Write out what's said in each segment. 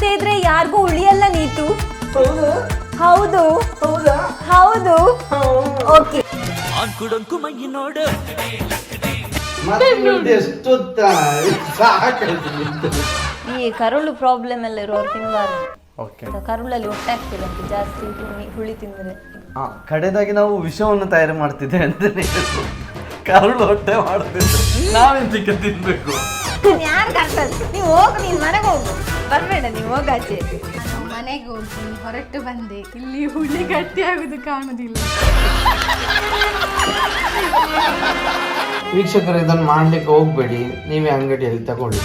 ಮಾಡ್ತಾ ಇದ್ರೆ ಯಾರಿಗೂ ಉಳಿಯಲ್ಲ ನೀತು? ಹೌದಾ. ಹೌದು. ಹೌದಾ? ಹೌದು. ಓಕೆ. ಮತ್ತೆ ನಿಮ್ದು ನೋಡು. ಈ ಕರುಳು ಪ್ರಾಬ್ಲಮ್ ಎಲ್ಲ ಇರೋರು ತಿನ್ನಬಾರ್ದು ಓಕೆ. ಕರುಳಲ್ಲಿ ಒಟ್ಟಾಗ್ತಿಲ್ಲ ಜಾಸ್ತಿ ಹುಳಿ ತಿಂದ್ರೆ. ಕಡೆದಾಗಿ ನಾವು ವಿಷವನ್ನು ತಯಾರು ಮಾಡ್ತಿದ್ದೆ ಅಂತ ಕರುಳು ಹೊಟ್ಟೆ ಮಾಡುತ್ತಿದ್ದು ನಾವೇನ್ ಚಿಕ್ಕ ತಿನ್ಬೇಕು? ಯಾರು ಕರ್ತದೆ ನೀವು ಹೋಗು ನೀನ್ ಮನೆಗೆ ಹೋಗು. ಬರ್ಬೇಡ ನೀವು ಹೋಗಾಚೆ ಮನೆಗೆ ಹೋಗಿ ಹೊರಟು ಬಂದೆ. ಇಲ್ಲಿ ಹುಳಿ ಗಟ್ಟಿ ಆಗುದು ಕಾಣುದಿಲ್ಲ. ವೀಕ್ಷಕರು ಇದನ್ನು ಮಾಡ್ಲಿಕ್ಕೆ ಹೋಗ್ಬೇಡಿ. ನೀವೇ ಅಂಗಡಿಯಲ್ಲಿ ತಗೊಳ್ಳಿ.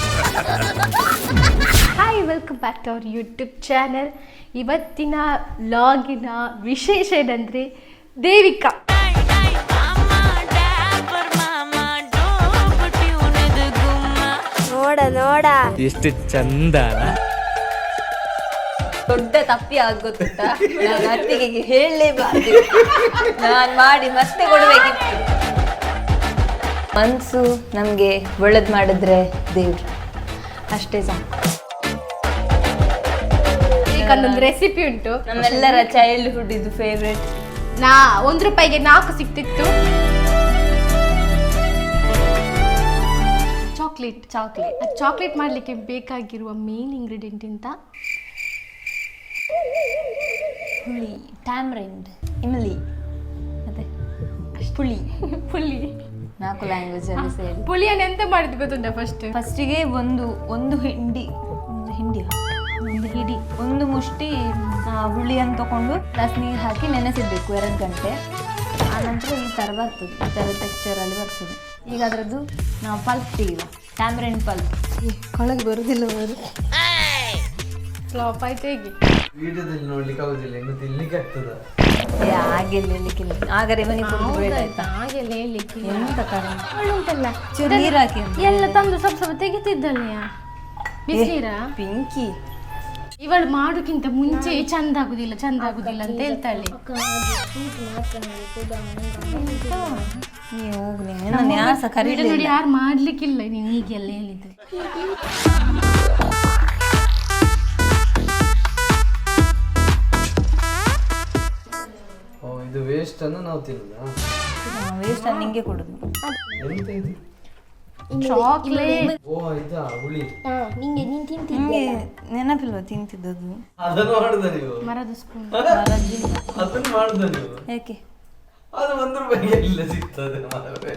Hi welcome back to our YouTube channel ಇವತ್ತಿನ ಲಾಗಿನ ವಿಶೇಷ ಏನಂದರೆ ದೇವಿಕಾ. ನೋಡ ನೋಡ. ಎಷ್ಟು ಚಂದ ದೊಡ್ಡ ತಪ್ಪಿ ಆಗುತ್ತೆ ನಾನು ಅತ್ತಿಗೆ ಹೇಳಲೇಬಾರ್ದು. ನಾನು ಮಾಡಿ ಮತ್ತೆ ಕೊಡ್ಬೇಕಿತ್ತು. ಮನ್ಸು ನಮಗೆ ಒಳ್ಳೇದು ಮಾಡಿದ್ರೆ ದೇವ್ರು. ಅಷ್ಟೇ ಸಾಕು. ಈಗೊಂದೊಂದು ರೆಸಿಪಿ ಉಂಟು. ನಮ್ಮೆಲ್ಲರ ಚೈಲ್ಡ್ಹುಡ್ ಇದು ಫೇವ್ರೆಟ್ ನಾ ಒಂದು ರೂಪಾಯಿಗೆ ನಾಲ್ಕು ಸಿಕ್ತಿತ್ತು. Chocolate chocolate. ಆ ಚಾಕ್ಲೇಟ್ ಮಾಡಲಿಕ್ಕೆ ಬೇಕಾಗಿರುವ ಮೇನ್ ಇಂಗ್ರೀಡಿಯೆಂಟ್ ಅಂತ ಹುಳಿ ಟ್ಯಾಮ್ರೆಂಡ್ ಇಮ್ಲಿ. ಮತ್ತೆ? ಪುಳಿ. ಪುಳಿ. ನಾಲ್ಕು ಲ್ಯಾಂಗ್ವೇಜ್ ಅಲ್ಲಿ ಸೇರಿ. ಪುಳಿಯನ್ನು ಎಂತ ಮಾಡಿದ್ದು ಗೊತ್ತುಂಟ ಫಸ್ಟ್ ಫಸ್ಟಿಗೆ ಒಂದು ಒಂದು ಹಿಂಡಿ. ಒಂದು ಹಿಂಡಿ ಒಂದು ಹಿಡಿ. ಒಂದು ಮುಷ್ಟಿ ಹುಳಿಯನ್ನು ತಗೊಂಡು ಪ್ಲಸ್ ನೀರು ಹಾಕಿ ನೆನೆಸಿಡ್ಬೇಕು ಎರಡು ಗಂಟೆ. ಆನಂತರ ಈ ಥರ ಬರ್ತದೆ. ಈ ಥರ ಟೆಕ್ಸ್ಚರಲ್ಲಿ ಬರ್ತದೆ. ಈಗ ಅದರದ್ದು ನಾವು ಪಲ್ಪ್ ತೆಗೆಯುವ. ಟ್ಯಾಮ್ರೆಂಡ್ ಪಲ್ಪ್ ಕೊಳಗೆ ಬರುದಿಲ್ಲ ಅವರು ಫ್ಲಾಪ್ ಆಯ್ತು ಹೇಗೆ? ವಿಡಿಯೋದಲ್ಲಿ ನೋಡ್ಲಿಕ್ಕೆ ಆಗುದಿಲ್ಲ ಇನ್ನು ತಿನ್ಲಿಕ್ಕೆ ಆಗ್ತದ? ಹಾಗೆಲ್ಲ ಹೇಳಿಕ್ಕಿಲ್ಲ ಆಗರೆ ಮನೆ ಆಯ್ತಾ? ಹಾಗೆಲ್ಲ ಹೇಳಲಿಕ್ಕೆ ಎಂತ ಕಾರಣ? ನೀರು ಹಾಕಿ ಎಲ್ಲ ತಂದು ಸ್ವಲ್ಪ ಸ್ವಲ್ಪ ತೆಗಿತಿದ್ದಲ್ಲ? ಬಿಸಿನೀರ? ಪಿಂಕಿ. ಇವಳು ಮಾಡೋಕ್ಕಿಂತ ಮುಂಚೆ ಚಂದ ಆಗುದಿಲ್ಲ ಚಂದ ಆಗುದಿಲ್ಲ ಅಂತ ಹೇಳ್ತಾಳೆ. ನೀವು ನೀವು ನೋಡಿ ಯಾರು ಮಾಡ್ಲಿಕ್ಕಿಲ್ಲ ನೀನು ಹೀಗೆಲ್ಲ ಹೇಳಿದ್ರೆ. ಓ ಇದು ವೇಸ್ಟ್ ಅನ್ನು ನಾವು ತಿನ್ನುದ? ವೇಸ್ಟ್ ನಿಂಗೆ ಕೊಡುದು. ಎಂತ ಇದು? ಚಾಕ್ಲೇಟ್ ಓ ಇದಾ ಹುಳಿ. ನಿಂಗೆ ನೆನಪಿಲ್ವಾ ತಿಂತಿದ್ದದು ಅದನ್ನು ಮಾಡುದ ನೀವು? ಮರದ ಸ್ಪೂನ್. ಅದನ್ನು ಮಾಡುದ ನೀವು? ಯಾಕೆ ಅದು ಒಂದು ರೂಪಾಯಿಗೆ ಇಲ್ಲ ಸಿಗ್ತದೆ ಮಾರ್ರೆ.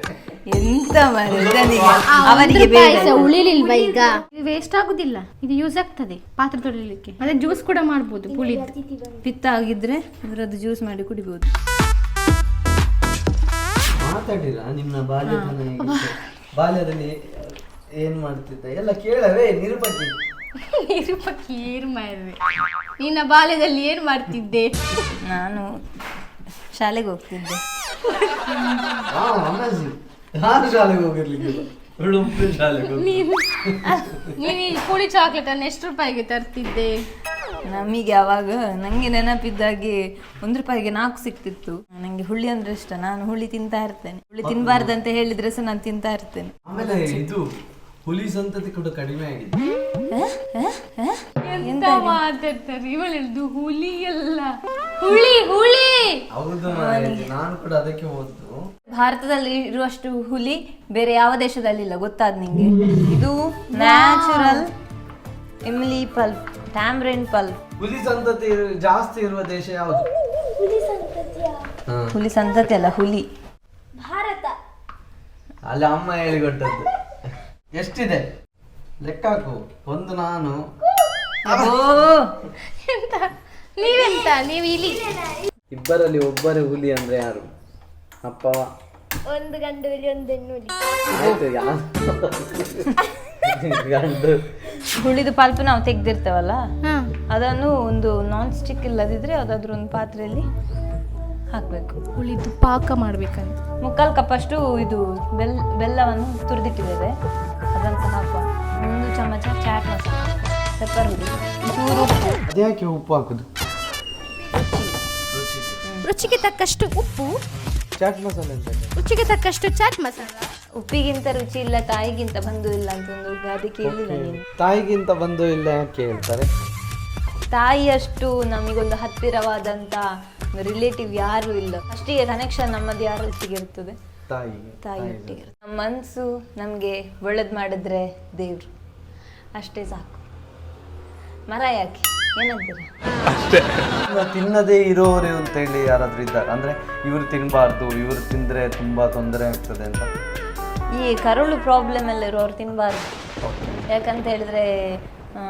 ಎಂತ ಮಾರ್ರೆ, ಅವನಿಗೆ ಬೇಡ. ಉಳಿಲಿಲ್ವಾ ಈಗ? ಇದು ವೇಸ್ಟ್ ಆಗುದಿಲ್ಲ. ಇದು ಯೂಸ್ ಆಗ್ತದೆ ಪಾತ್ರೆ ತೊಳಿಲಿಕ್ಕೆ. ಮತ್ತೆ ಜ್ಯೂಸ್ ಕೂಡ ಮಾಡ್ಬೋದು ಪುಳಿದ್ದು ಪಿತ್ತ ಆಗಿದ್ರೆ ಅದರದ್ದು ಜ್ಯೂಸ್ ಮಾಡಿ ಕುಡಿಬಹುದು ಮಾತಾಡಿಲ್ಲ ನಿಮ್ಮ ಬಾಲ್ಯತನ ಹೇಗಿತ್ತು? ಬಾಲ್ಯದಲ್ಲಿ ಏನ್ ಮಾಡ್ತಿದ್ದ? ಎಲ್ಲ ಕೇಳವೇ ನಿರುಪತಿ ನಿರೂಪಕ್ಕೆ ಏನು ಮಾಡಿದೆ ನಿನ್ನ ಬಾಲ್ಯದಲ್ಲಿ ಏನು ಮಾಡ್ತಿದ್ದೆ? ನಾನು ಶಾಲೆಗೆ ಹೋಗ್ತಿದ್ದೆ. ಹಾ ಅಮ್ಮಾಜಿ. ನಾನು ಶಾಲೆಗೆ ಹೋಗಿರ್ಲಿಕ್ಕಿಲ್ಲ ಉಡುಪಿ ಶಾಲೆಗೆ ಹೋಗಿ ನೀನು ನೀನು ಈ ಪುಳಿ ಚಾಕ್ಲೇಟ್ ಅನ್ನು ಎಷ್ಟು ರೂಪಾಯಿಗೆ ತರ್ತಿದ್ದೆ? ನಮಗೆ ಅವಾಗ ನಂಗೆ ನೆನಪಿದ್ದಾಗೆ ಒಂದು ರೂಪಾಯಿಗೆ ನಾಲ್ಕು ಸಿಕ್ತಿತ್ತು. ನಂಗೆ ಹುಳಿ ಅಂದ್ರೆ ಇಷ್ಟ. ನಾನು ಹುಳಿ ತಿಂತಾ ಇರ್ತೇನೆ. ಹುಳಿ ತಿನ್ಬಾರ್ದಂತ ಹೇಳಿದ್ರೆ ಸಹ ನಾನು ತಿಂತಾ ಇರ್ತೇನೆ. ಆಮೇಲೆ ಇದು ಹುಲಿ ಸಂತತಿ ಕೂಡ ಕಡಿಮೆ ಆಗಿದೆ. ಎಂತ ಮಾತಾಡ್ತಾರೆ ಇವಳು ಹೇಳ್ದು ಹುಳಿ ಅಲ್ಲ ಹುಳಿ! ಹುಳಿ ಹೌದು ನಾನು ಕೂಡ ಅದಕ್ಕೆ ಹೋದ್ದು. ಭಾರತದಲ್ಲಿ ಇರುವಷ್ಟು ಹುಲಿ ಬೇರೆ ಯಾವ ದೇಶದಲ್ಲಿ ಇಲ್ಲ ಗೊತ್ತಾದ ನಿಂಗೆ? ಇದು natural imli pulp tamarind pulp ಹುಲಿ ಸಂತತಿ ಇರು- ಜಾಸ್ತಿ ಇರುವ ದೇಶ ಯಾವುದು. ಹುಲಿ ಸಂತತಿ ಅಲ್ಲ ಹುಲಿ. ಅಲ್ಲ ಅಮ್ಮ ಹೇಳಿಕೊಟ್ಟದ್ದು. ಎಷ್ಟಿದೆ? ಲೆಕ್ಕ ಹಾಕು. ಒಂದು ನಾನು. ಎಂತ? ನೀವೆಂತ? ನೀವು ಇಲಿ. ಇಬ್ಬರಲ್ಲಿ ಒಬ್ಬರೇ ಹುಲಿ ಅಂದ್ರೆ ಯಾರು? ಅಪ್ಪ. ಒಂದು ಗಂಡು ಹುಲಿ ಒಂದು ಹೆಣ್ಣು ಹುಲಿ. ಆಯ್ತು ಯಾ- ಗಂಡು. ಹುಳಿದು ಪಾಲ್ಪ ನಾವು ತೆಗ್ದಿರ್ತೇವಲ್ಲ? ಅದನ್ನು ಒಂದು ನಾನ್ ಸ್ಟಿಕ್ ಇಲ್ಲದಿದ್ರೆ ಯಾವುದಾದ್ರೂ ಒಂದು ಪಾತ್ರೆಯಲ್ಲಿ ಹಾಕಬೇಕು. ಹುಳಿದು ಪಾಕ ಮಾಡ್ಬೇಕಂತ. ಮುಕ್ಕಾಲು ಕಪ್ಪಷ್ಟು ಇದು ಬೆಲ್ ಬೆಲ್ಲವನ್ನು ತುರಿದಿಟ್ಟಿದ್ದೇವೆ. ಅದನ್ನು ಸಹ ಹಾಕುವ ಚಮಚ ಚಾಟ್ ಮಸಾಲ ಪೆಪ್ಪರ್ ಹುಡಿ ಚೂರು ಉಪ್ಪು. ಅದ್ಯಾಕೆ ಉಪ್ಪು ಹಾಕುದು? ರುಚಿಗೆ ತಕ್ಕಷ್ಟು ಉಪ್ಪು. ಚಾಟ್ ಮಸಾಲೆ ಅಂತ ರುಚಿಗೆ ತಕ್ಕಷ್ಟು ಚಾಟ್ ಮಸಾಲ. ಉಪ್ಪಿಗಿಂತ ರುಚಿ ಇಲ್ಲ ತಾಯಿಗಿಂತ ಬಂದು ಇಲ್ಲ ಅಂತ ಒಂದು ಗಾದೆ ಕೇಳಿಲ್ಲ ನೀನು. ತಾಯಿಗಿಂತ ಬಂದು ಇಲ್ಲ ಯಾಕೆ ಹೇಳ್ತಾರೆ? ತಾಯಿಯಷ್ಟು ನಮಗೊಂದು ಹತ್ತಿರವಾದಂಥ ರಿಲೇಟಿವ್ ಯಾರು ಇಲ್ಲ. ಅಷ್ಟಿಗೆ ಕನೆಕ್ಷನ್ ನಮ್ಮದು ಯಾರೊಟ್ಟಿಗೆ ಇರ್ತದೆ? ತಾಯಿ ತಾಯಿಯೊಟ್ಟಿಗೆ ನಮ್ಮ ಮನಸ್ಸು ನಮಗೆ ಒಳ್ಳೇದು ಮಾಡಿದ್ರೆ ದೇವ್ರು. ಅಷ್ಟೇ ಸಾಕು. ಮರ ಯಾಕೆ? ಏನಂತೀರ? ತಿನ್ನದೇ ತಿನ್ನದೇ ಇರೋರು ಅಂತೇಳಿ ಯಾರಾದ್ರೂ ಇದ್ದಾರೆ. ಅಂದ್ರೆ ಇವರು ತಿನ್ನಬಾರ್ದು ಇವರು ತಿಂದ್ರೆ ತುಂಬಾ ತೊಂದರೆ ಆಗ್ತದೆ ಅಂತ. ಈ ಕರುಳು ಪ್ರಾಬ್ಲಮ್ ಎಲ್ಲ ಇರೋರು ತಿನ್ನಬಾರ್ದು ಯಾಕಂತ ಹೇಳಿದ್ರೆ ಆ,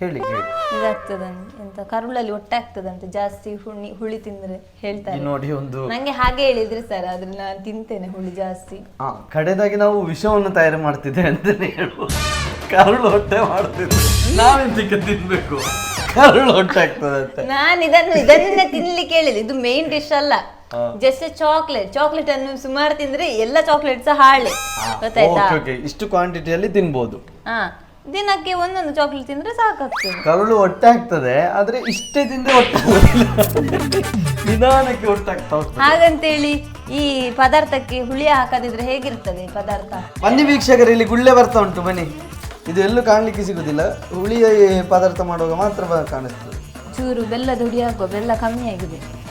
ಹೇಳಿ ಹೇಳಿ. ಇದಾಗ್ತದಂತೆ ಎಂತ ಕರುಳಲ್ಲಿ ಒಟ್ಟೆ ಆಗ್ತದಂತೆ ಜಾಸ್ತಿ ಹುಳಿ ಹುಳಿ ತಿಂದ್ರೆ ಹೇಳ್ತಾರೆ. ನೋಡಿ ಒಂದು ನಂಗೆ ಹಾಗೆ ಹೇಳಿದ್ರೆ ಸರ್ ಆದ್ರೆ ನಾನು ತಿಂತೇನೆ ಹುಳಿ ಜಾಸ್ತಿ. ಆ ಕಡೆದಾಗಿ ನಾವು ವಿಷವನ್ನು ತಯಾರು ಮಾಡ್ತಿದ್ದೆ ಅಂತಾನೆ ಹೇಳ್ಬೋದು. ಕರುಳು ಹೊಟ್ಟೆ ಮಾಡ್ತಿದ್ದೆ. ನಾವೆಂತಕ್ಕೆ ತಿನ್ಬೇಕು? ಕರುಳು ಹೊಟ್ಟೆ ಆಗ್ತದೆ ನಾನು ಇದನ್ನು ಇದನ್ನ ತಿನ್ಲಿಕ್ಕೆ ಹೇಳಿದೆ ಇದು ಮೇನ್ ಡಿಶ್ ಅಲ್ಲ. ಜಸ್ಟ್ ಚಾಕ್ಲೇಟ್ ಚಾಕ್ಲೇಟ್ ಅನ್ನು ಸುಮಾರು ತಿಂದ್ರೆ ಎಲ್ಲ ಚಾಕ್ಲೇಟ್ ಸಹ ಹಾಳೆ. ಗೊತ್ತಾಯ್ತಾ? ಓಕೆ ಓಕೆ ಇಷ್ಟು ಕ್ವಾಂಟಿಟಿಯಲ್ಲಿ ತಿನ್ಬೋದು. ಹಾ. ದಿನಕ್ಕೆ ಒಂದೊಂದು ಚಾಕ್ಲೇಟ್ ತಿಂದ್ರೆ ಸಾಕಾಗ್ತದೆ. ಕರುಳು ಹೊಟ್ಟೆ ಆಗ್ತದೆ ಆದ್ರೆ ಇಷ್ಟೇ ತಿಂದ್ರೆ ಹೊಟ್ಟೆ ಆಗೋದಿಲ್ಲ. ನಿಧಾನಕ್ಕೆ ಹೊಟ್ಟೆ ಆಗ್ತಾ ಹೋಗ್ತದೆ. ಹಾಗಂತೇಳಿ ಈ ಪದಾರ್ಥಕ್ಕೆ ಹುಳಿ ಹಾಕದಿದ್ರೆ ಹೇಗಿರ್ತದೆ ಈ ಪದಾರ್ಥ? ಬನ್ನಿ ವೀಕ್ಷಕರು ಇಲ್ಲಿ ಗುಳ್ಳೆ ಬರ್ತಾ ಉಂಟು. ಬನ್ನಿ. ಇದು ಎಲ್ಲೂ ಕಾಣಲಿಕ್ಕೆ ಸಿಗುದಿಲ್ಲ. ಹುಳಿ ಪದಾರ್ಥ ಮಾಡುವಾಗ ಮಾತ್ರ ಬ- ಕಾಣಿಸ್ತದೆ. ಚೂರು ಬೆಲ್ಲದ ಹುಡಿ ಹಾಕುವ ಬೆಲ್ಲ ಕಮ್ಮಿ ಆಗಿದೆ.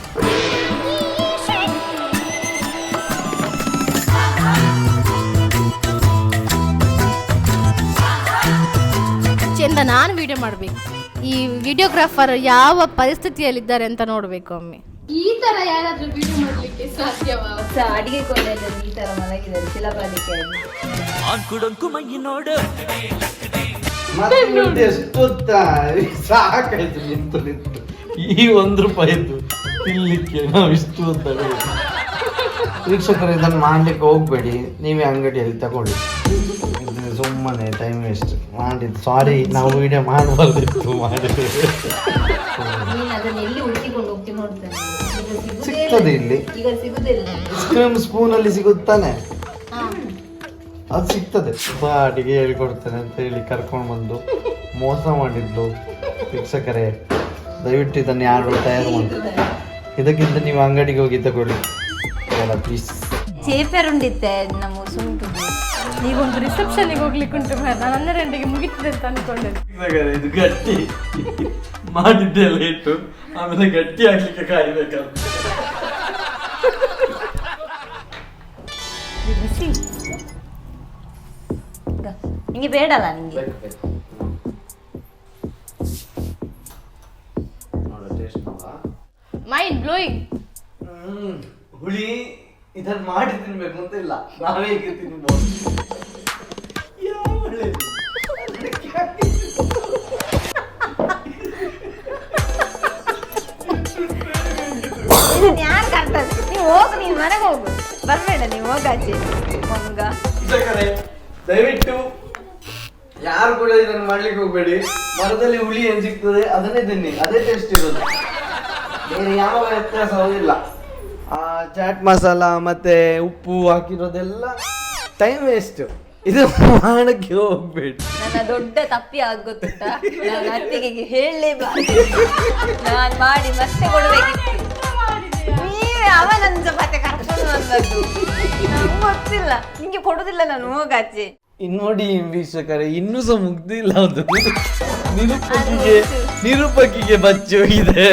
ಚೆಂದ ನಾನು ವಿಡಿಯೋ ಮಾಡಬೇಕು. ಈ ವಿಡಿಯೋಗ್ರಾಫರ್ ಯಾವ ಪರಿಸ್ಥಿತಿಯಲ್ಲಿದ್ದಾರೆ ಅಂತ ನೋಡಬೇಕು ಒಮ್ಮೆ. ಈ ತರ ಯಾರಾದ್ರೂ ವಿಡಿಯೋ ಮಾಡ್ಲಿಕ್ಕೆ ಸಾಧ್ಯವಾ? ಅಡಿಗೆ ಕೊಲೆಯಲ್ಲಿ ಈ ತರ ಮಲಗಿದ್ದಾರೆ ಶಿಲಾಬಾಲಿಕೆ ಮತ್ತೆ ಎಷ್ಟೊತ್ತ ಸಾಕಾಯ್ತು ನಿಂತು ನಿಂತು. ಈ ಒಂದು ರೂಪಾಯಿದ್ದು ತಿನ್ಲಿಕ್ಕೆ ನಾವು ಇಷ್ಟು ಅಂತ ವೀಕ್ಷಕರು ಇದನ್ನು ಮಾಡ್ಲಿಕ್ಕೆ ಹೋಗ್ಬೇಡಿ. ನೀವೇ ಅಂಗಡಿಯಲ್ಲಿ ತಗೊಳ್ಳಿ. ಸುಮ್ಮನೆ ಟೈಮ್ ವೇಸ್ಟ್ ಮಾಡಿದ್ದು. ಸಾರಿ ನಾವು ವಿಡಿಯೋ ಮಾಡಬಾರ್ದಿತ್ತು ಮಾಡಿ. ಸಿಗ್ತದೆ ಇಲ್ಲ. ಈಗ ಸ್ಪೂನಲ್ಲಿ ಐಸ್ ಸ್ಪೂನ್ ಅಲ್ಲಿ ಸಿಗುತ್ತಾನೆ? ಅದು ಸಿಗ್ತದೆ. ತುಂಬ ಅಡಿಗೆ ಹೇಳ್ಕೊಡ್ತೇನೆ ಅಂತ ಹೇಳಿ ಕರ್ಕೊಂಡು ಬಂದು ಮೋಸ ಮಾಡಿದ್ಲು ಶಿಕ್ಷಕರೇ ದಯವಿಟ್ಟು ಇದನ್ನು ಯಾರು ತಯಾರು ಮಾಡಿ ಇದಕ್ಕಿಂತ ನೀವು ಅಂಗಡಿಗೆ ಹೋಗಿ ತಗೊಳ್ಳಿ. ಪ್ಲೀಸ್ ಚೇಪೆರುಂಡಿತ್ತೆ ನಮ್ಮ ಸುಂಟು. ಈಗ ಒಂದು ರಿಸೆಪ್ಷನ್ಗೆ ಹೋಗ್ಲಿಕ್ಕೆ ಉಂಟು ನಾನು ಹನ್ನೆರಡಂಟಿಗೆ ಮುಗಿತದೆ ಅಂತ ಅನ್ಕೊಂಡೆ. ಇದು ಗಟ್ಟಿ. ಮಾಡಿದ್ದೆ ಲೇಟು ಆಮೇಲೆ ಗಟ್ಟಿ ಆಗ್ಲಿಕ್ಕೆ ಕಾಯ್ಬೇಕಲ್ಲ ಬಿಸಿ. ನಿಂಗೆ ಬೇಡಲ್ಲ ನಿಂಗೆ? ಮೈಂಡ್ ಬ್ಲೋಯಿಂಗ್ ಹ್ಮ್ ಹುಳಿ ಇದನ್ನ ಮಾಡಿ ತಿನ್ಬೇಕು ಅಂತ ಇಲ್ಲ. ನಾವೇ ಹೀಗೆ ತಿನ್ಬೋದು? ನೀವು ಹೋಗು ನೀನು ಮನೆಗೆ ಹೋಗು ಬರಬೇಡ ನೀವು ಹೋಗಾಚೆ ಮಂಗ ವೀಕ್ಷಕರೇ, ದಯವಿಟ್ಟು ಯಾರು ಕೂಡ ಇದನ್ನು ಮಾಡ್ಲಿಕ್ಕೆ ಹೋಗ್ಬೇಡಿ. ಮರದಲ್ಲಿ ಹುಳಿ ಏನ್ ಸಿಗ್ತದೆ ಅದನ್ನೇ ತಿನ್ನಿ. ಅದೇ ಟೇಸ್ಟ್ ಇರೋದು. ಬೇರೆ ಯಾವ ವ್ಯತ್ಯಾಸವೂ ಇಲ್ಲ. ಆ ಚಾಟ್ ಮಸಾಲ ಮತ್ತೆ ಉಪ್ಪು ಹಾಕಿರೋದೆಲ್ಲ ಟೈಮ್ ವೇಸ್ಟ್ ಇದು ಮಾಡಕ್ಕೆ ಹೋಗ್ಬೇಡಿ. ನನ್ನ ದೊಡ್ಡ ತಪ್ಪಿ ಆಗುತ್ತೆ ನಾನು ಅತ್ತಿಗೆ ಹೇಳಲೇಬಾರ್ದು. ನಾನು ಮಾಡಿ ಮತ್ತೆ ಕೊಡಬೇಕಿತ್ತು. ನೀವೇ ಅವನನ್ನು ಜೊತೆ ಕರ್ಕೊಂಡು ಬಂದದ್ದು. ನಂಗೆ ಗೊತ್ತಿಲ್ಲ. ನಿಂಗೆ ಕೊಡುದಿಲ್ಲ ನಾನು ಹೋಗಾಚೆ. ಇನ್ ನೋಡಿ ವೀಕ್ಷಕರೇ ಇನ್ನೂ ಸಹ ಮುಗ್ದಿಲ್ಲ ಅದು. ನಿರೂಪಕಿಗೆ ನಿರೂಪಕಿಗೆ ಬಚ್ಚಿ ಇದೆ.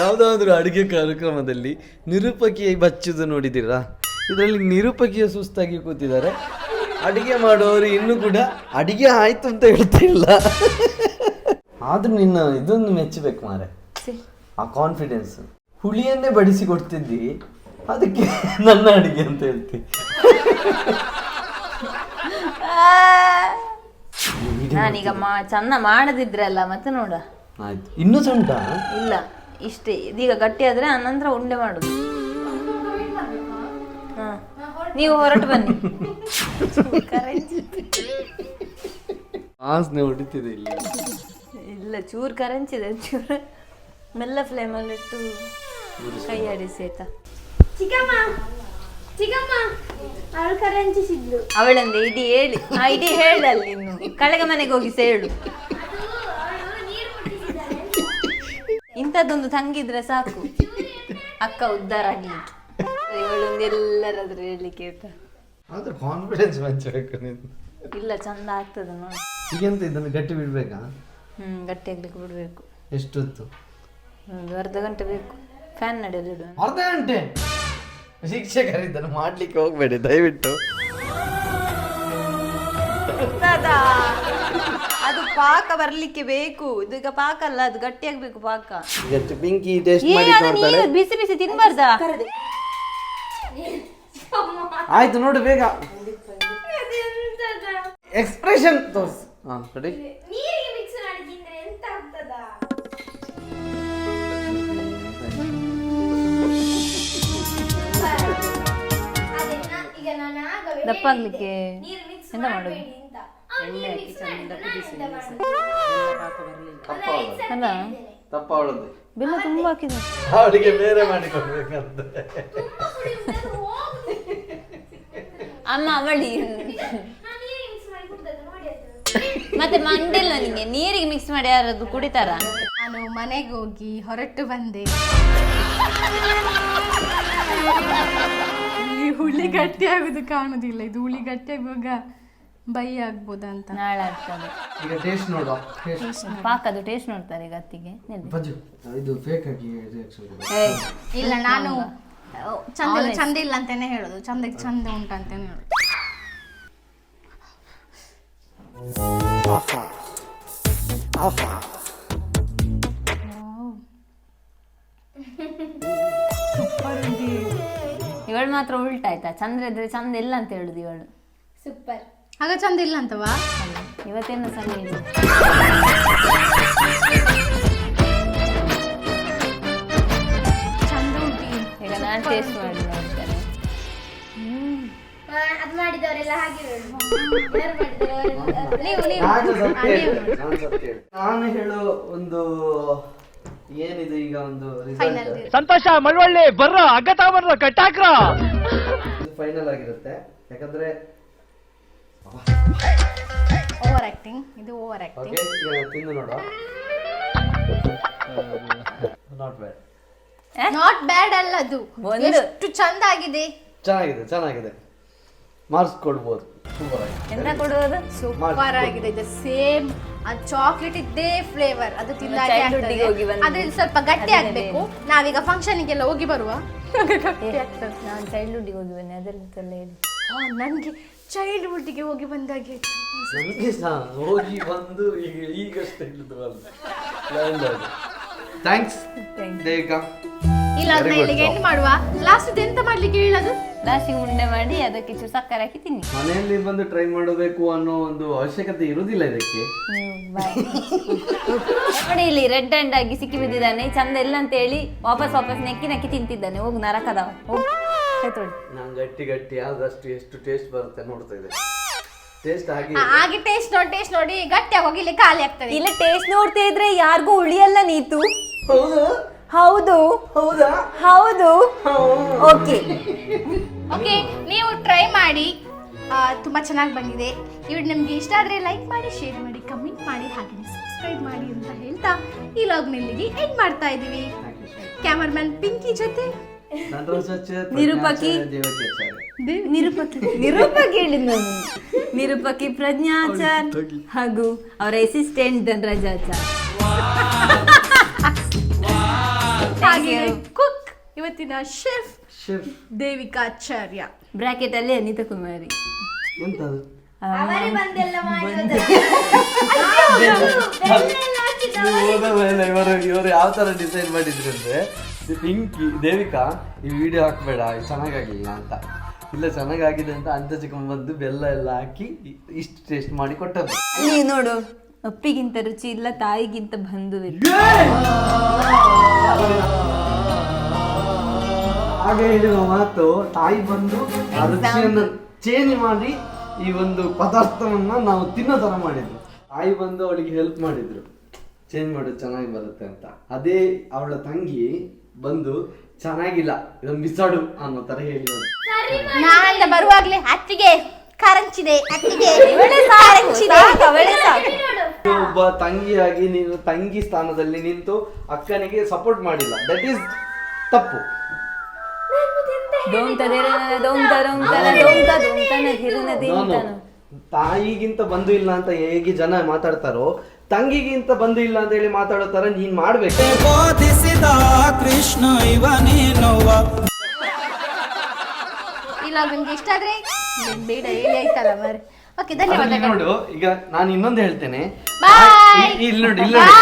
ಯಾವುದಾದ್ರೂ ಅಡುಗೆ ಕಾರ್ಯಕ್ರಮದಲ್ಲಿ ನಿರೂಪಕಿ ಬಚ್ಚುದು ನೋಡಿದ್ದೀರಾ? ಇದರಲ್ಲಿ ನಿರೂಪಕಿಯ ಸುಸ್ತಾಗಿ ಕೂತಿದ್ದಾರೆ. ಅಡಿಗೆ ಮಾಡೋರು ಇನ್ನು ಕೂಡ ಅಡಿಗೆ ಆಯ್ತು ಅಂತ ಹೇಳ್ತಿಲ್ಲ. ಆದ್ರೂ ನಿನ್ನ ಇದೊಂದು ಮೆಚ್ಚಬೇಕು ಮಾರೆ. ಆ ಕಾನ್ಫಿಡೆನ್ಸ್ ಹುಳಿಯನ್ನೇ ಬಡಿಸಿ ಕೊಡ್ತಿದ್ದಿ. ಅದಕ್ಕೆ ನನ್ನ ಅಡಿಗೆ ಅಂತ ಹೇಳ್ತಿ. ನಾನೀಗ ಮಾ ಚಂದ ಮಾಡದಿದ್ರಲ್ಲ ಮತ್ತೆ ನೋಡ ಆಯ್ತು. ಇನ್ನೂ ಸಣ್ಣ ಇಲ್ಲ ಇಷ್ಟೇ. ಇದೀಗ ಗಟ್ಟಿ ಆದ್ರೆ ಅನಂತರ ಉಂಡೆ ಮಾಡುದು. ನೀವು ಹೊರಟು ಬನ್ನಿ. ಹೊಡಿತಿದೆ ಇಲ್ಲಿ. ಇಲ್ಲ ಚೂರು ಕರೆಂಚಿದೆ ಚೂರು. ಮೆಲ್ಲ ಫ್ಲೇಮಲ್ಲಿ ಇಟ್ಟು ಕೈ ಆಡಿಸಿ ಆಯ್ತಾ? ಚಿಕ್ಕಮ್ಮ ಚಿಕ್ಕಮ್ಮ ಅವಳು ಕರೆಂಚಿಸಿದ್ಲು. ಅವಳಂದೆ ಇಡೀ ಹೇಳಿ. ಆ ಇಡೀ ಹೇಳಲ್ಲ ಇನ್ನು ಕಳೆಗ ಮನೆಗೆ ಹೋಗಿ ಸೇಳು. ಇಂಥದ್ದೊಂದು ತಂಗಿದ್ರೆ ಸಾಕು. ಅಕ್ಕ ಉದ್ದಾರ ಆಗ್ಲಿಕ್ಕೆ ಇವಳೊಂದು ಎಲ್ಲರಾದ್ರೂ ಹೇಳಲಿಕ್ಕೆ ಆಯ್ತಾ? ಆದ್ರೆ ಕಾನ್ಫಿಡೆನ್ಸ್ ಮಂಚಬೇಕು ನೀನು. ಇಲ್ಲ ಚಂದ ಆಗ್ತದೆ ನೋಡಿ. ಈಗೆಂತ ಇದನ್ನು ಗಟ್ಟಿ ಬಿಡ್ಬೇಕಾ? ಹ್ಮ್ ಗಟ್ಟಿ ಆಗ್ಲಿಕ್ಕೆ ಬಿಡ್ಬೇಕು. ಎಷ್ಟೊತ್ತು? ಒಂದು ಅರ್ಧ ಗಂಟೆ ಬೇಕು. ಫ್ಯಾನ್ ನಡೆಯೋದು ಅರ್ಧ ಗಂಟೆ? ಶಿಕ್ಷಕರಿದ್ದನ್ನು ಮಾಡ್ಲಿಕ್ಕೆ ಹೋಗ್ಬೇಡಿ ದಯವಿಟ್ಟು. ಅದು ಪಾಕ ಬರ್ಲಿಕ್ಕೆ ಬೇಕು. ಇದೀಗ ಪಾಕ ಅಲ್ಲ ಅದು ಗಟ್ಟಿ ಆಗ್ಬೇಕು ಪಾಕ. ಈಗ ಪಿಂಕಿ ಟೇಸ್ಟ್ ಮಾಡಿ ನೀರು ಬಿಸಿ ಬಿಸಿ ತಿನ್ಬಾರ್ದಾ? ಆಯ್ತು ನೋಡು ಬೇಗ. ಎಕ್ಸ್ಪ್ರೆಷನ್ ತೋರ್ಸ್. ಹಾ ರೆಡಿ ನೀರಿಗೆ ಮಿಕ್ಸ್ ಮಾಡಿ? ಎಂತ ಆಗ್ತದ ಅದೇ ಈಗ ನಾನು ಆಗವೇ ದಪ್ಪ ಆಗ್ಲಿಕ್ಕೆ ಮಿಕ್ಸ್ ಎಂತ ಮಾಡೋದು ಮಾಡೋದು? ಅಲ್ಲ ತಪ್ಪ ಅವಳದ್ದು. ಬೆಲ್ಲ ತುಂಬಾ ಹಾಕಿದೆ. ಅವಳಿಗೆ ಬೇರೆ ಮಾಡಿ ಕೊಡ್ಬೇಕಂತ ಅಮ್ಮ ಅವಳಿ. ಮತ್ತೆ ಮಂಡಿಲ್ಲ ನಿಂಗೆ ನೀರಿಗೆ ಮಿಕ್ಸ್ ಮಾಡಿ ಯಾರದು ಕುಡಿತಾರ? ನಾನು ಮನೆಗೆ ಹೋಗಿ ಹೊರಟು ಬಂದೆ. ಇಲ್ಲಿ ಹುಳಿ ಗಟ್ಟಿ ಆಗುದು ಕಾಣುದಿಲ್ಲ. ಇದು ಹುಳಿ ಗಟ್ಟಿ ಆಗುವಾಗ ಬೈ ಆಗ್ಬೋದಂತ ನಾಳೆ ಆಗ್ತದೆ. ಈಗ ಟೇಸ್ಟ್ ನೋಡುವ. ಟೇಸ್ಟ್ ಪಾಕದು ಟೇಸ್ಟ್ ನೋಡ್ತಾರೆ ಈಗ ಅತ್ತಿಗೆ. ನಿಲ್ಲಿ. ಬಜ್ಜು ಇದು ಫೇಕ್ ಆಗಿ. ಇಲ್ಲ ನಾನು ಚಂದ ಇಲ್ಲ ಚಂದ ಇಲ್ಲ ಅಂತಾನೆ ಹೇಳೋದು. ಚಂದ ಚಂದ ಉಂಟಂತಾನೆ ಹೇಳೋದು. ಇವಳು. ಮಾತ್ರ ಉಲ್ಟಾಯ್ತಾ ಚಂದ್ರ ಇದ್ರೆ ಚಂದ ಇಲ್ಲ ಅಂತ ಹೇಳುದು ಇವಳು. ಸೂಪರ್ ಆಗ ಚಂದ ಇಲ್ಲ ಅಂತವಾ ಇವತ್ತೇನು ಸಂಜೆ ನಾನು ಟೇಸ್ಟ್ ಮಾಡಿ ನೋಡ್ತೇನೆ ಅದು ಮಾಡಿದವರೆಲ್ಲ ಹಾಗೆ ಹೇಳು. ಯಾರು ಮಾಡಿದ್ದಾರೆ ನೀವು ನೀವು. ನಾನು ಸತ್ಯ ಹೇಳು, ನಾನು ಸತ್ಯ ಹೇಳು. ನಾನು ಹೇಳೋ ಒಂದು ಏನಿದೆ ಈಗ ಒಂದು ಫೈನಲ್ ಸಂತೋಷ ಮಳವಳ್ಳಿ ಬರ್ರ ಅಗ್ಗತ ಬರ್ರ ಕಟ್ಟಾಕ್ರ ಫೈನಲ್ ಆಗಿರುತ್ತೆ. ಯಾಕಂದ್ರೆ ಓವರ್ ಆಕ್ಟಿಂಗ್ ಇದು ಓವರ್ ಆಕ್ಟಿಂಗ್ ಓಕೆ ಈಗ ತಿಂದು ನೋಡುವ ನಾಟ್ ಬ್ಯಾಡ್ ನಾಟ್ ಬ್ಯಾಡ್ ಅಲ್ಲ ಅದು. ಒಂದು. ಎಷ್ಟು ಚಂದ ಆಗಿದೆ ಚೆನ್ನಾಗಿದೆ ಚೆನ್ನಾಗಿದೆ. ಮಾರ್ಕ್ಸ್ ಕೊಡ್ಬೋದು. ಸೂಪರ್ ಆಗಿದೆ ಎಂತ ಕೊಡುವುದು? ಸೂಪರ್ ಆಗಿದೆ ಇದು ಸೇಮ್. ಆ ಚಾಕ್ಲೇಟ್ ಇದ್ದೇ ಫ್ಲೇವರ್ ಅದು ತಿಂದಾಗ childhood ಗೆ ಹೋಗಿ. ಅದ್ರಲ್ಲಿ ಸ್ವಲ್ಪ ಗಟ್ಟಿ ಆಗ್ಬೇಕು. ನಾವೀಗ ಫಂಕ್ಷನ್ಗೆಲ್ಲ ಹೋಗಿ ಬರುವ. ಗಟ್ಟಿ ಆಗ್ತದೆ. ನಾನು ಚೈಲ್ಡ್ಹುಡ್ಗೆ ಹೋಗಿ ಬನ್ನಿ. ಅದರದ್ದೆಲ್ಲ ಹೇಳಿ ಆ, ನನ್ಗೆ ಚೈಲ್ಡ್ಹುಡ್ಗೆ ಹೋಗಿ ಬಂದಾಗೆ ನನಗೆ ಸಹ ಹೋಗಿ ಬಂದು ಈಗ ಈಗಷ್ಟೇ ಇಳಿದು ಥ್ಯಾಂಕ್ಸ್ ದೇವಿಕಾ. ಇಲ್ಲ ಅದನ್ನ ಇಲ್ಲಿಗೆ. ಎಂಡ್ ಮಾಡುವ. ಲಾಸ್ಟ್ ಎಂತ ಮಾಡ್ಲಿಕ್ಕೆ ಹೇಳೋದು ಲಾಸ್ಟಿಗೆ ಉಂಡೆ ಮಾಡಿ ಅದಕ್ಕೆ ಚೂರು ಸಕ್ಕರೆ ಹಾಕಿ ತಿನ್ನಿ. ಮನೆಯಲ್ಲಿ ಬಂದು ಟ್ರೈ ಮಾಡಬೇಕು ಅನ್ನೋ ಒಂದು ಅವಶ್ಯಕತೆ ಇರುವುದಿಲ್ಲ ಇದಕ್ಕೆ? ನೋಡಿ ಇಲ್ಲಿ ರೆಡ್ ಹ್ಯಾಂಡ್ ಆಗಿ ಸಿಕ್ಕಿ ಬಿದ್ದಿದ್ದಾನೆ. ಚಂದ ಇಲ್ಲ ಅಂತ ಹೇಳಿ ವಾಪಸ್ ವಾಪಸ್ ನೆಕ್ಕಿ ನೆಕ್ಕಿ ತಿಂತಿದ್ದಾನೆ. ಹೋಗಿ ನರಕದವ ಹೋಗಿ. ನಾನು ಗಟ್ಟಿ ಗಟ್ಟಿ ಆದಷ್ಟು ಎಷ್ಟು ಟೇಸ್ಟ್ ಬರುತ್ತೆ ನೋಡ್ತಾ ಇದ್ದೆ ಟೇಸ್ಟ್ ಹಾಗೆ ಆ, ಹಾಗೆ ಟೇಸ್ಟ್ ನೋಡಿ ಟೇಸ್ಟ್ ನೋಡಿ ಗಟ್ಟಿ ಹೋಗಿ ಇಲ್ಲಿ ಖಾಲಿ ಆಗ್ತದೆ. ಇಲ್ಲ ಟೇಸ್ಟ್ ನೋಡ್ತಾ ಇದ್ರೆ ಯಾರಿಗೂ ಉಳಿಯಲ್ಲ ನೀತು. ಹೌದಾ. ಹೌದು. ಹೌದಾ? ಹೌದು. ಓಕೆ ಓಕೆ ನೀವು ಟ್ರೈ ಮಾಡಿ. ತುಂಬ ತುಂಬಾ ಚೆನ್ನಾಗಿ ಬಂದಿದೆ. ಇವ್ರು ನಿಮ್ಗೆ ಇಷ್ಟ ಆದ್ರೆ ಲೈಕ್ ಮಾಡಿ ಶೇರ್ ಮಾಡಿ ಕಮೆಂಟ್ ಮಾಡಿ ಹಾಗೆ ಸಬ್ಸ್ಕ್ರೈಬ್ ಮಾಡಿ ಅಂತ ಹೇಳ್ತಾ ಈ ಲಾಗ್ನಲ್ಲಿಗೆ ಎಂಡ್ ಮಾಡ್ತಾ ಇದೀವಿ ಕ್ಯಾಮರಾಮ್ಯಾನ್ ಪಿಂಕಿ ಜೊತೆ ನಿರೂಪಕಿ. ನಿರೂಪಕಿ. ನಿರೂಪಕಿ ಹೇಳಿದ್ ನಾನು ನಿರೂಪಕಿ ಪ್ರಜ್ಞಾಚಾರ್ ಹಾಗೂ. ಅವರ ಅಸಿಸ್ಟೆಂಟ್ ಧನರಾಜಾಚಾರ್ ಹಾಗೆ ಕುಕ್ ಇವತ್ತಿನ ಶೆಫ್ ಶೆಫ್ ದೇವಿಕಾಚಾರ್ಯ ಬ್ರಾಕೆಟ್ ಅಲ್ಲಿ ಅನಿತಾ ಕುಮಾರಿ. ಎಂತದು? ಅವರೇ ಬಂದೆಲ್ಲ ಮಾಡಿರೋದು ನೀವು ಹೋದ ಮೇಲೆ ಇವರು ಇವರು ಯಾವ ತರ ಡಿಸೈನ್ ಮಾಡಿದ್ರು ಅಂದ್ರೆ ಈ ಪಿಂಕಿ ದೇವಿಕಾ ಈ ವಿಡಿಯೋ ಹಾಕ್ಬೇಡ ಇದು ಚೆನ್ನಾಗಾಗಿಲ್ಲ ಅಂತ. ಇಲ್ಲ ಚೆನ್ನಾಗಾಗಿದೆ ಅಂತ ಅಂತ ಚಿಕ್ಕಮ್ಮ ಬಂದು ಬೆಲ್ಲ ಎಲ್ಲ ಹಾಕಿ ಇ- ಇಷ್ಟು ಟೇಸ್ಟ್ ಮಾಡಿ ಕೊಟ್ಟದ್ದು. ಅಲ್ಲಿ ನೋಡು. ಅಪ್ಪಿಗಿಂತ ರುಚಿ ಇಲ್ಲ ತಾಯಿಗಿಂತ ಬಂಧುವಿಲ್ಲ. ಹಾಗೆ ಹೇಳಿದ ಮಾತು ತಾಯಿ ಬಂದು ಆ ರುಚಿಯನ್ನು ಚೇಂಜ್ ಮಾಡಿ ಈ ಒಂದು ಪದಾರ್ಥವನ್ನ ನಾವು ತಿನ್ನೋ ತರ ಮಾಡಿದ್ರು. ತಾಯಿ ಬಂದು ಅವಳಿಗೆ ಹೆಲ್ಪ್ ಮಾಡಿದ್ರು. ಚೇಂಜ್ ಮಾಡೋದು ಚೆನ್ನಾಗಿ ಬರುತ್ತೆ ಅಂತ. ಅದೇ ಅವಳ ತಂಗಿ ಬಂದು ಚೆನ್ನಾಗಿಲ್ಲ ಇದನ್ನು ಬಿಸಾಡು ಅನ್ನೋ ತರ ಹೇಳಿದ್ರು ನಾನಂತ ಬರುವಾಗ್ಲೇ ಅತ್ತಿಗೆ ಕರಂಚಿದೆ ಅತ್ತಿಗೆ ಕಾರಂಚಿದೆ. ಅವಳೇ ಸಾಕು. ಒಬ್ಬ ತಂಗಿಯಾಗಿ ನೀನು ತಂಗಿ ಸ್ಥಾನದಲ್ಲಿ ನಿಂತು ಅಕ್ಕನಿಗೆ ಸಪೋರ್ಟ್ ಮಾಡಿಲ್ಲ. ದಟ್ ಈಸ್ ತಪ್ಪು. ನಾನು ತಾಯಿಗಿಂತ ಬಂದು ಇಲ್ಲ ಅಂತ ಹೇಗೆ ಜನ ಮಾತಾಡ್ತಾರೋ ತಂಗಿಗಿಂತ ಬಂದು ಇಲ್ಲ ಅಂತ ಹೇಳಿ ಮಾತಾಡೋ ತರ ನೀನ್ ಮಾಡ್ಬೇಕು. ಬೋಧಿಸಿದ ಕೃಷ್ಣ ಇವನೇನೋವ ನಿಮ್ಗೆ ಇಷ್ಟ ಆದ್ರೆ? ನೀನ್ ಬೇಡ ಹೇಳಿ ಆಯ್ತಲ್ಲ ಮಾರೆ ಓಕೆ ಧನ್ಯವಾದಗಳು. ನೋಡು ಈಗ ನಾನು ಇನ್ನೊಂದು ಹೇಳ್ತೇನೆ. ಬಾಯ್ ಇಲ್ಲಿ ನೋಡಿ ಇಲ್ಲಿ ನೋಡಿ.